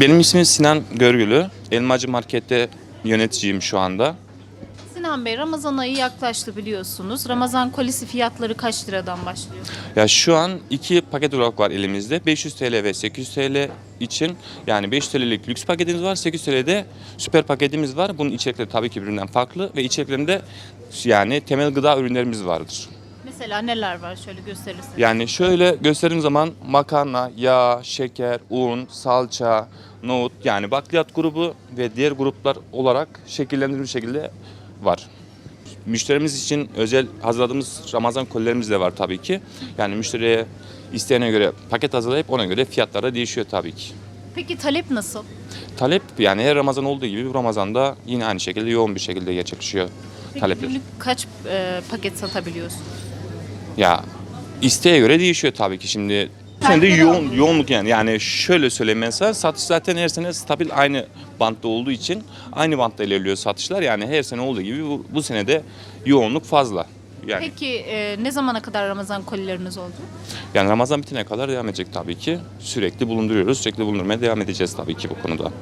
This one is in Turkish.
Benim ismim Sinan Görgülü. Elmacı Market'te yöneticiyim şu anda. Sinan Bey Ramazan ayı yaklaştı biliyorsunuz. Ramazan kolisi fiyatları kaç liradan başlıyor? Ya şu an iki paket olarak var elimizde. 500 TL ve 800 TL için yani 500 TL'lik lüks paketimiz var. 800 TL'de süper paketimiz var. Bunun içerikleri tabii ki birbirinden farklı ve içeriklerinde yani temel gıda ürünlerimiz vardır. Mesela neler var şöyle gösterirseniz. Yani şöyle gösterdiğim zaman makarna, yağ, şeker, un, salça, nohut yani bakliyat grubu ve diğer gruplar olarak şekillendirilmiş şekilde var. Müşterimiz için özel hazırladığımız Ramazan kolilerimiz de var tabii ki. Yani müşteriye isteğine göre paket hazırlayıp ona göre fiyatlar da değişiyor tabii ki. Peki talep nasıl? Talep yani her Ramazan olduğu gibi bu Ramazan'da yine aynı şekilde yoğun bir şekilde gerçekleşiyor Peki talepler. günlük kaç e, paket satabiliyorsunuz? Ya isteğe göre değişiyor tabii ki şimdi. Sen de yoğun, yoğunluk yani. Yani şöyle söyleyeyim mesela satış zaten her sene stabil aynı bantta olduğu için aynı bantta ilerliyor satışlar. Yani her sene olduğu gibi bu, bu sene de yoğunluk fazla. Yani, Peki e, ne zamana kadar Ramazan kolileriniz oldu? yani Ramazan bitene kadar devam edecek tabii ki. Sürekli bulunduruyoruz. Sürekli bulundurmaya devam edeceğiz tabii ki bu konuda.